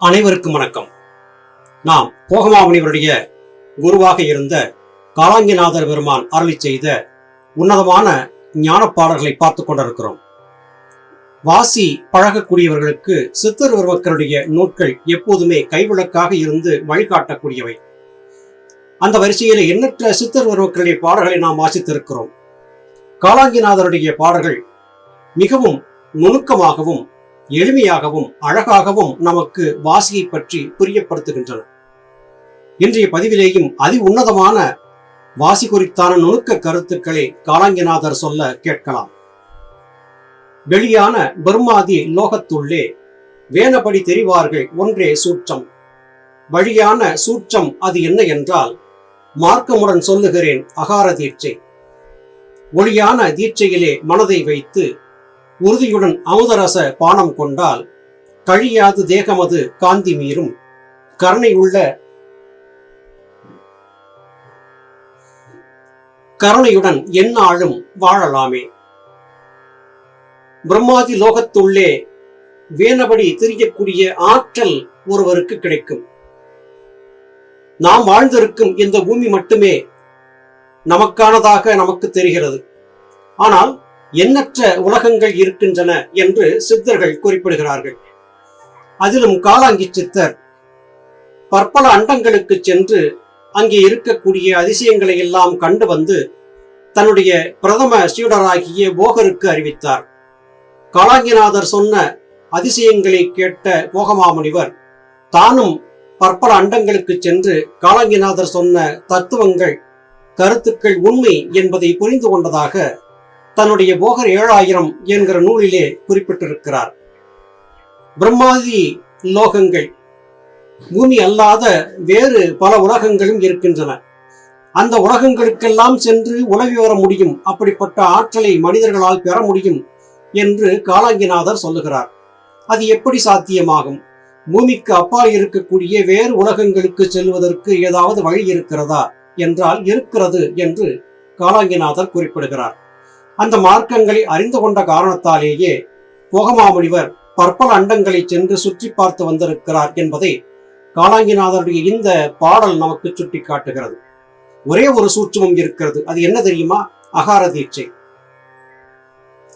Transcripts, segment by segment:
அனைவருக்கும் வணக்கம். நாம் போகமாமுனிவருடைய குருவாக இருந்த காலாங்கிநாதர் பெருமான் அருளி செய்த உன்னதமான ஞானப்பாடல்களை பார்த்து கொண்டிருக்கிறோம். வாசி பழகக்கூடியவர்களுக்கு சித்தர் பெருமக்களுடைய நூட்கள் எப்போதுமே கைவிளக்காக இருந்து வழிகாட்டக்கூடியவை. அந்த வரிசையில் எண்ணற்ற சித்தர் பெருமக்களுடைய பாடல்களை நாம் வாசித்திருக்கிறோம். காலாங்கிநாதருடைய பாடல்கள் மிகவும் நுணுக்கமாகவும் எளிமையாகவும் அழகாகவும் நமக்கு வாசியை பற்றி புரியப்படுத்துகின்றன. இன்றைய பதிவிலேயும் அதி உன்னதமான வாசி குறித்தான நுணுக்க கருத்துக்களை காலாங்கிநாதர் சொல்ல கேட்கலாம். வெளியான பிரம்மாதி லோகத்துள்ளே வேனபடி தெரிவார்கள் ஒன்றே சூற்றம். வழியான சூற்றம் அது என்ன என்றால் மார்க்கமுடன் சொல்லுகிறேன் அகார தீட்சை. ஒளியான தீட்சையிலே மனதை வைத்து உறுதியுடன் அமுதரச பானம் கொண்டால் கழியாது தேகமது காந்தி மீறும். கருணை உள்ள கருணையுடன் எந்நாளும் வாழலாமே. பிரம்மாதி லோகத்துள்ளே வேனபடி தெரியக்கூடிய ஆற்றல் ஒருவருக்கு கிடைக்கும். நாம் வாழ்ந்திருக்கும் இந்த பூமி மட்டுமே நமக்கானதாக நமக்கு தெரிகிறது. ஆனால் எண்ணற்ற உலகங்கள் இருக்கின்றன என்று சித்தர்கள் குறிப்பிடுகிறார்கள். அதிலும் காலாங்கி சித்தர் பற்பல அண்டங்களுக்கு சென்று அங்கே இருக்கக்கூடிய அதிசயங்களை எல்லாம் கண்டு வந்து தன்னுடைய பிரதம சீடராகிய போகருக்கு அறிவித்தார். காலாங்கிநாதர் சொன்ன அதிசயங்களை கேட்ட போகமாமுனிவர் தானும் பற்பல அண்டங்களுக்கு சென்று காலாங்கிநாதர் சொன்ன தத்துவங்கள் கருத்துக்கள் உண்மை என்பதை புரிந்து கொண்டதாக தன்னுடைய போகர் ஏழாயிரம் என்கிற நூலிலே குறிப்பிட்டிருக்கிறார். பிரம்மாதி லோகங்கள் பூமி அல்லாத வேறு பல உலகங்களும் இருக்கின்றன. அந்த உலகங்களுக்கெல்லாம் சென்று உலவி வர முடியும். அப்படிப்பட்ட ஆற்றலை மனிதர்களால் பெற முடியும் என்று காலாங்கிநாதர் சொல்லுகிறார். அது எப்படி சாத்தியமாகும்? பூமிக்கு அப்பால் இருக்கக்கூடிய வேறு உலகங்களுக்கு செல்வதற்கு ஏதாவது வழி இருக்கிறதா? என்றால் இருக்கிறது என்று காலாங்கிநாதர் குறிப்பிடுகிறார். அந்த மார்க்கங்களை அறிந்து கொண்ட காரணத்தாலேயே போகமாமுனிவர் பற்பல அண்டங்களை சென்று சுற்றி பார்த்து வந்திருக்கிறார் என்பதை காலாங்கிநாதருடைய இந்த பாடல் நமக்கு சுட்டி காட்டுகிறது ஒரே ஒரு சூட்சமம் இருக்கிறது. அது என்ன தெரியுமா? அகார தீட்சை.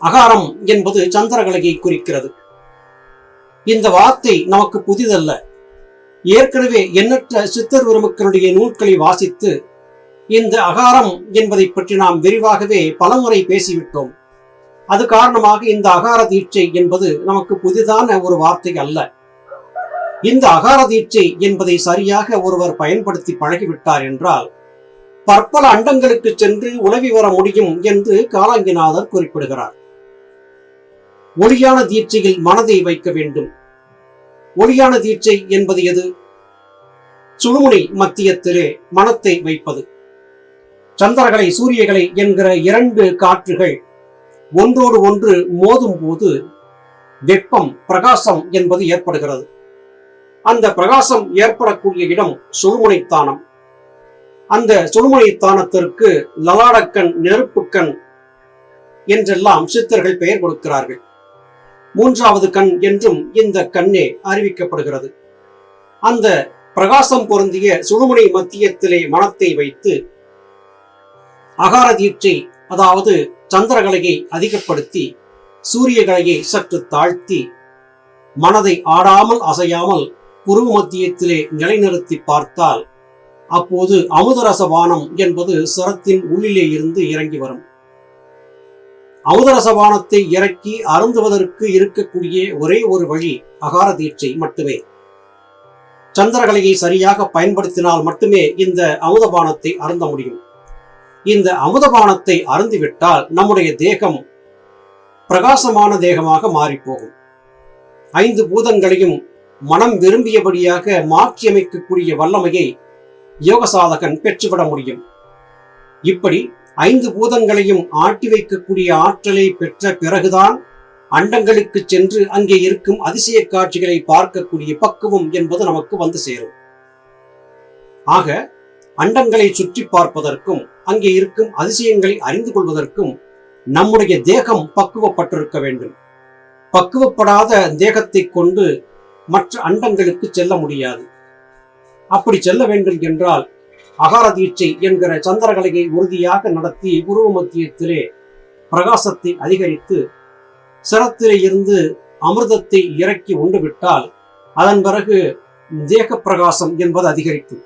அகாரம் என்பது சந்திரகலையை குறிக்கிறது. இந்த வார்த்தை நமக்கு புதிதல்ல. ஏற்கனவே எண்ணற்ற சித்தர் பெருமக்களுடைய நூல்களை வாசித்து இந்த அகாரம் என்பதை பற்றி நாம் விரிவாகவே பலமுறை பேசிவிட்டோம். அது காரணமாக இந்த அகார தீட்சை என்பது நமக்கு புதிதான ஒரு வார்த்தை அல்ல. இந்த அகார தீட்சை என்பதை சரியாக ஒருவர் பயன்படுத்தி பழகிவிட்டார் என்றால் பற்பல அண்டங்களுக்கு சென்று உலவி வர முடியும் என்று காலாங்கிநாதர் குறிப்பிடுகிறார். ஒளியான தீட்சையில் மனதை வைக்க வேண்டும். ஒளியான தீட்சை என்பது எது? சுழுமுனை மத்தியத்திலே மனத்தை வைப்பது. சந்திரகலை சூரியகலை என்கிற இரண்டு காற்றுகள் ஒன்றோடு ஒன்று மோதும் போது வெப்பம் பிரகாசம் என்பது ஏற்படுகிறது. அந்த பிரகாசம் ஏற்படக்கூடிய இடம் சுழுமுனைத்தானம் அந்த சுழுமுனைத்தானத்திற்கு லலாடக்கண் நெருப்புக்கண் என்றெல்லாம் சித்தர்கள் பெயர் கொடுக்கிறார்கள். மூன்றாவது கண் என்றும் இந்த கண்ணே அறிவிக்கப்படுகிறது. அந்த பிரகாசம் பொருந்திய சுழுமுனை மத்தியத்திலே மனத்தை வைத்து அகார தீட்சை அதாவது சந்திரகலையை அதிகப்படுத்தி சூரியகலையை சற்று தாழ்த்தி மனதை ஆடாமல் அசையாமல் குருவு மத்தியத்திலே நிலைநிறுத்தி பார்த்தால் அப்போது அமுதரச வானம் என்பது சிரத்தின் உள்ளிலே இருந்து இறங்கி வரும். அமுதரச வானத்தை இறக்கி அருந்துவதற்கு இருக்கக்கூடிய ஒரே ஒரு வழி அகார தீட்சை மட்டுமே. சந்திரகலையை சரியாக பயன்படுத்தினால் மட்டுமே இந்த அமுதபானத்தை அருந்த முடியும். இந்த அமுதபானத்தை அருந்திவிட்டால் நம்முடைய தேகம் பிரகாசமான தேகமாக மாறிப்போகும். ஐந்து பூதங்களையும் மனம் விரும்பியபடியாக மாற்றியமைக்கக்கூடிய வல்லமையை யோக சாதகன் பெற்றுவிட முடியும். இப்படி ஐந்து பூதங்களையும் ஆட்டி வைக்கக்கூடிய ஆற்றலை பெற்ற பிறகுதான் அண்டங்களுக்கு சென்று அங்கே இருக்கும் அதிசய காட்சிகளை பார்க்கக்கூடிய பக்குவம் என்பது நமக்கு வந்து சேரும். ஆக அண்டங்களை சுற்றி பார்ப்பதற்கும் அங்கே இருக்கும் அதிசயங்களை அறிந்து கொள்வதற்கும் நம்முடைய தேகம் பக்குவப்பட்டிருக்க வேண்டும். பக்குவப்படாத தேகத்தை கொண்டு மற்ற அண்டங்களுக்கு செல்ல முடியாது. அப்படி செல்ல வேண்டும் என்றால் அகார தீட்சை என்கிற சந்திரகலையை உறுதியாக நடத்தி உருவ மத்தியத்திலே பிரகாசத்தை அதிகரித்து சிரத்திலே இருந்து அமிர்தத்தை இறக்கி உண்டுவிட்டால் அதன் பிறகு தேக பிரகாசம் என்பது அதிகரிக்கும்.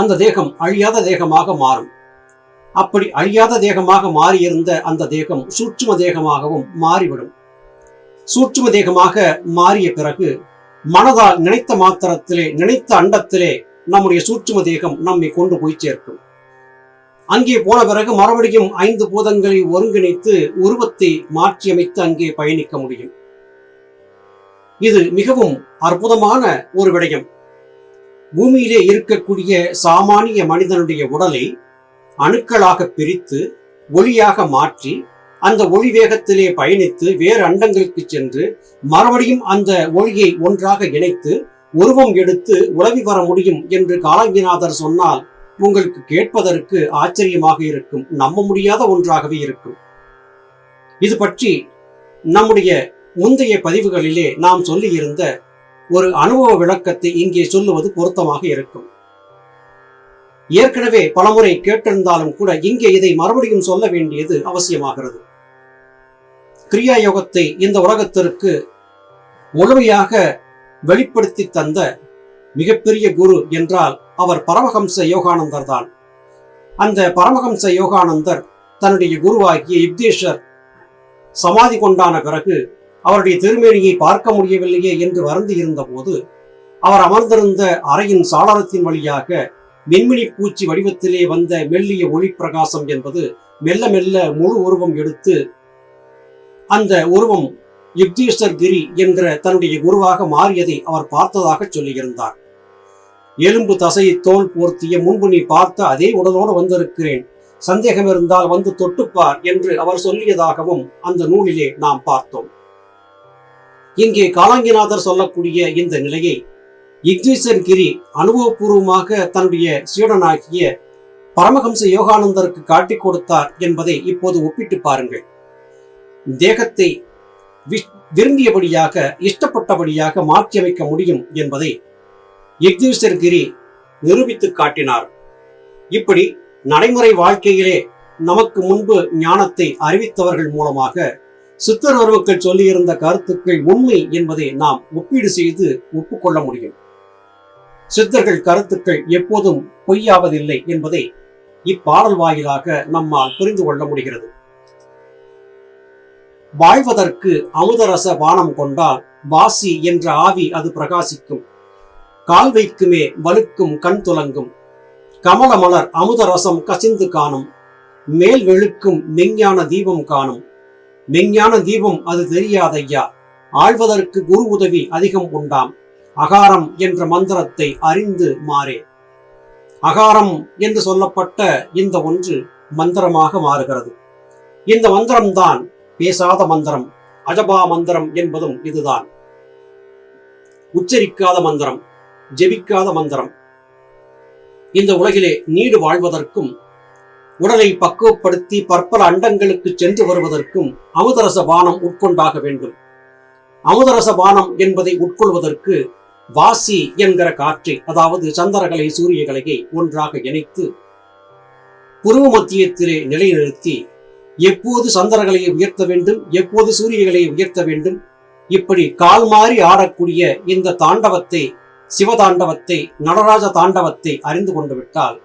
அந்த தேகம் அழியாத தேகமாக மாறும். அப்படி அழியாத தேகமாக மாறியிருந்த அந்த தேகம் சூட்சும தேகமாகவும் மாறிவிடும். சூட்சும தேகமாக மாறிய பிறகு மனதால் நினைத்த மாத்திரத்திலே நினைத்த அண்டத்திலே நம்முடைய சூட்சும தேகம் நம்மை கொண்டு போய் சேர்க்கும். அங்கே போன பிறகு மறுபடியும் ஐந்து பூதங்களை ஒருங்கிணைத்து உருவத்தை மாற்றியமைத்து அங்கே பயணிக்க முடியும். இது மிகவும் அற்புதமான ஒரு விடயம். பூமியிலே இருக்கக்கூடிய சாமானிய மனிதனுடைய உடலை அணுக்களாக பிரித்து ஒளியாக மாற்றி அந்த ஒளி வேகத்திலே பயணித்து வேறு அண்டங்களுக்கு சென்று மறுபடியும் அந்த ஒளியை ஒன்றாக இணைத்து உருவம் எடுத்து உலவி வர முடியும் என்று காலங்கிநாதர் சொன்னால் உங்களுக்கு கேட்பதற்கு ஆச்சரியமாக இருக்கும் நம்ப முடியாத ஒன்றாகவே இருக்கும். இது பற்றி நம்முடைய முந்தைய பதிவுகளிலே நாம் சொல்லியிருந்த ஒரு அனுபவ விளக்கத்தை இங்கே சொல்லுவது பொருத்தமாக இருக்கும். ஏற்கனவே பலமுறை கேட்டிருந்தாலும் கூட இங்கே இதை மறுபடியும் சொல்ல வேண்டியது அவசியமாகிறது. கிரியா யோகத்தை இந்த உலகத்திற்கு முழுமையாக வெளிப்படுத்தி தந்த மிகப்பெரிய குரு என்றால் அவர் பரமஹம்ச யோகானந்தர் தான். அந்த பரமஹம்ச யோகானந்தர் தன்னுடைய குருவாகிய யுக்தேஷர் சமாதி கொண்டான பிறகு அவருடைய திருமேனியை பார்க்க முடியவில்லையே என்று வருந்தி இருந்தபோது அவர் அமர்ந்திருந்த அறையின் சாளரத்தின் வழியாக மின்மினி பூச்சி வடிவத்திலே வந்த மெல்லிய ஒளி பிரகாசம் என்பது மெல்ல மெல்ல முழு உருவம் எடுத்து அந்த உருவம் யுக்தீஸ்வர் கிரி என்ற தன்னுடைய குருவாக மாறியதை அவர் பார்த்ததாக சொல்லியிருந்தார். எலும்பு தசையை தோல் போர்த்திய முன்பு நீ பார்த்த அதே உடலோடு வந்திருக்கிறேன். சந்தேகம் இருந்தால் வந்து தொட்டுப்பார் என்று அவர் சொல்லியதாகவும் அந்த நூலிலே நாம் பார்த்தோம். இங்கே காலாங்கிநாதர் சொல்லக்கூடிய இந்த நிலையை இக்னீசன் கிரி அனுபவபூர்வமாக தன்னுடைய சீடனாகிய பரமஹம்ச யோகானந்தருக்கு காட்டிக் கொடுத்தார் என்பதை இப்போது ஒப்பிட்டு பாருங்கள். தேகத்தை விரும்பியபடியாக இஷ்டப்பட்டபடியாக மாற்றியமைக்க முடியும் என்பதை யக்னீஸ்வர் கிரி நிரூபித்து காட்டினார். இப்படி நடைமுறை வாழ்க்கையிலே நமக்கு முன்பு ஞானத்தை அறிவித்தவர்கள் மூலமாக சித்தர் வருவக்கள் சொல்லியிருந்த கருத்துக்கள் உண்மை என்பதை நாம் ஒப்பீடு செய்து ஒப்புக்கொள்ள முடியும். சித்தர்கள் கருத்துக்கள் எப்போதும் பொய்யாவதில்லை என்பதை இப்பாடல் வாயிலாக நம்மால் புரிந்து கொள்ள முடிகிறது. வாழ்வதற்கு அமுதரச வானம் கொண்டால் வாசி என்ற ஆவி அது பிரகாசிக்கும். கால் வைக்குமே வலுக்கும் கண் துலங்கும். கமல மலர் அமுதரசம் கசிந்து காணும். மேல் வெளுக்கும் மெஞ்ஞான தீபம் காணும். மெஞ்ஞான தீபம் அது தெரியாதையா? ஆழ்வதற்கு குரு உதவி அதிகம் உண்டாம். அகாரம் என்ற மந்திரத்தை அறிந்து மாறே. அகாரம் என்று சொல்லப்பட்ட இந்த ஒன்று மந்திரமாக மாறுகிறது. இந்த மந்திரம்தான் பேசாத மந்திரம் அஜபா மந்திரம் என்பதும் இதுதான். உச்சரிக்காத மந்திரம் ஜெபிக்காத மந்திரம். இந்த உலகிலே நீடு வாழ்வதற்கும் உடலை பக்குவப்படுத்தி பற்பல அண்டங்களுக்கு சென்று வருவதற்கும் அமுதரச பானம் உட்கொண்டாக வேண்டும். அமுதரச பானம் என்பதை உட்கொள்வதற்கு வாசி என்கிற காற்றை அதாவது சந்திரகலை சூரியகலையை ஒன்றாக இணைத்து புருவ மத்தியத்திலே நிலைநிறுத்தி எப்போது சந்திரகலையை உயர்த்த வேண்டும் எப்போது சூரியகலையை உயர்த்த வேண்டும் இப்படி கால் மாறி ஆடக்கூடிய இந்த தாண்டவத்தை சிவதாண்டவத்தை நடராஜ தாண்டவத்தை அறிந்து கொண்டு விட்டால்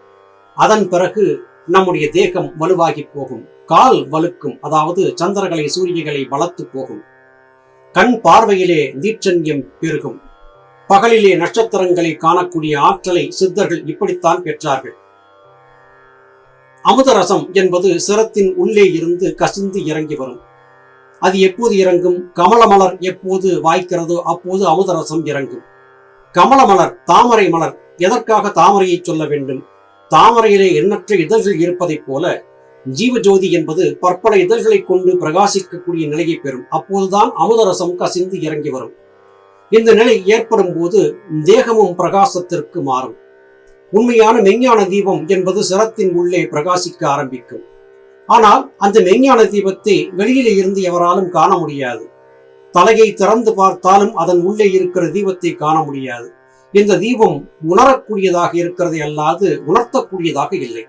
அதன் பிறகு நம்முடைய தேகம் வலுவாகி போகும். கால் வலுக்கும் அதாவது சந்திரகளை சூரியகளை வளர்த்து போகும். கண் பார்வையிலே நீச்சன்யம் பெருகும். பகலிலே நட்சத்திரங்களை காணக்கூடிய ஆற்றலை சித்தர்கள் இப்படித்தான் பெற்றார்கள். அமுதரசம் என்பது சிரத்தின் உள்ளே இருந்து கசிந்து இறங்கி வரும். அது எப்போது இறங்கும்? கமலமலர் எப்போது வாய்க்கிறதோ அப்போது அமுதரசம் இறங்கும். கமலமலர் தாமரை மலர் எதற்காக தாமரையை சொல்ல வேண்டும்? தாமரையிலே எண்ணற்ற இதழ்கள் இருப்பதைப் போல ஜீவஜோதி என்பது பற்பல இதழ்களை கொண்டு பிரகாசிக்கக்கூடிய நிலையை பெறும். அப்போதுதான் அமுதரசம் கசிந்து இறங்கி வரும். இந்த நிலை ஏற்படும் போது தேகமும் பிரகாசத்திற்கு மாறும். உண்மையான மெஞ்ஞான தீபம் என்பது சிரத்தின் உள்ளே பிரகாசிக்க ஆரம்பிக்கும். ஆனால் அந்த மெஞ்ஞான தீபத்தை வெளியிலே இருந்து எவராலும் காண முடியாது. தலையை திறந்து பார்த்தாலும் அதன் உள்ளே இருக்கிற தீபத்தை காண முடியாது. இந்த தீபம் உணரக்கூடியதாக இருக்கிறது அல்லாது உணர்த்தக்கூடியதாக இல்லை.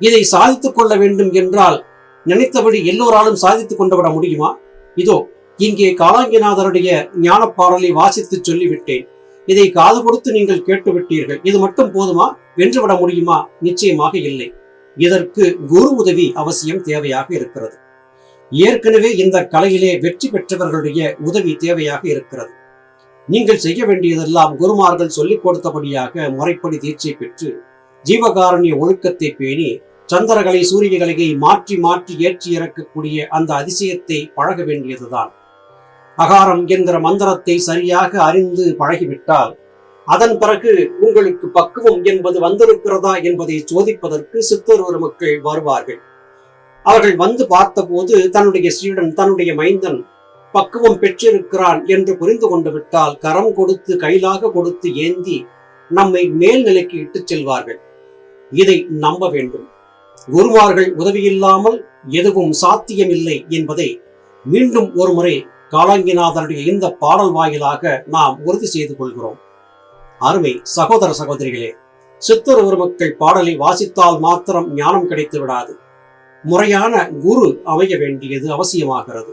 இதை சாதித்துக் கொள்ள வேண்டும் என்றால் நினைத்தபடி எல்லோராலும் சாதித்துக் கொண்டு விட முடியுமா? இதோ இங்கே காலாங்கிநாதருடைய ஞானப்பாடலை வாசித்து சொல்லிவிட்டேன். இதை காது கொடுத்து நீங்கள் கேட்டுவிட்டீர்கள். இது மட்டும் போதுமா? வென்றுவிட முடியுமா? நிச்சயமாக இல்லை. இதற்கு குரு உதவி அவசியம் தேவையாக இருக்கிறது. ஏற்கனவே இந்த கலையிலே வெற்றி பெற்றவர்களுடைய உதவி தேவையாக இருக்கிறது. நீங்கள் செய்ய வேண்டியதெல்லாம் குருமார்கள் சொல்லிக் கொடுத்தபடியாக முறைப்படி தீட்சை பெற்று ஜீவகாரண்ய ஒழுக்கத்தை பேணி சந்திரகலை சூரியகலையை மாற்றி மாற்றி ஏற்றி இறக்கக்கூடிய அந்த அதிசயத்தை பழக வேண்டியதுதான். அகாரம் என்கிற மந்திரத்தை சரியாக அறிந்து பழகிவிட்டால் அதன் பிறகு உங்களுக்கு பக்குவம் என்பது வந்திருக்கிறதா என்பதை சோதிப்பதற்கு சித்தர் மக்கள் வருவார்கள். அவர்கள் வந்து பார்த்தபோது தன்னுடைய ஸ்ரீடன் தன்னுடைய மைந்தன் பக்குவம் பெற்றிருக்கிறான் என்று புரிந்து கொண்டு விட்டால் கரம் கொடுத்து கைலாக கொடுத்து ஏந்தி நம்மை மேல்நிலைக்கு இட்டுச் செல்வார்கள். இதை நம்ப வேண்டும். குருமார்கள் உதவியில்லாமல் எதுவும் சாத்தியமில்லை என்பதை மீண்டும் ஒரு முறை காலாங்கிநாதனுடைய இந்த பாடல் வாயிலாக நாம் உறுதி செய்து கொள்கிறோம். அருமை சகோதர சகோதரிகளே சித்தர் மக்கள் பாடலை வாசித்தால் மாத்திரம் ஞானம் கிடைத்து விடாது முறையான குரு அமைய வேண்டியது அவசியமாகிறது.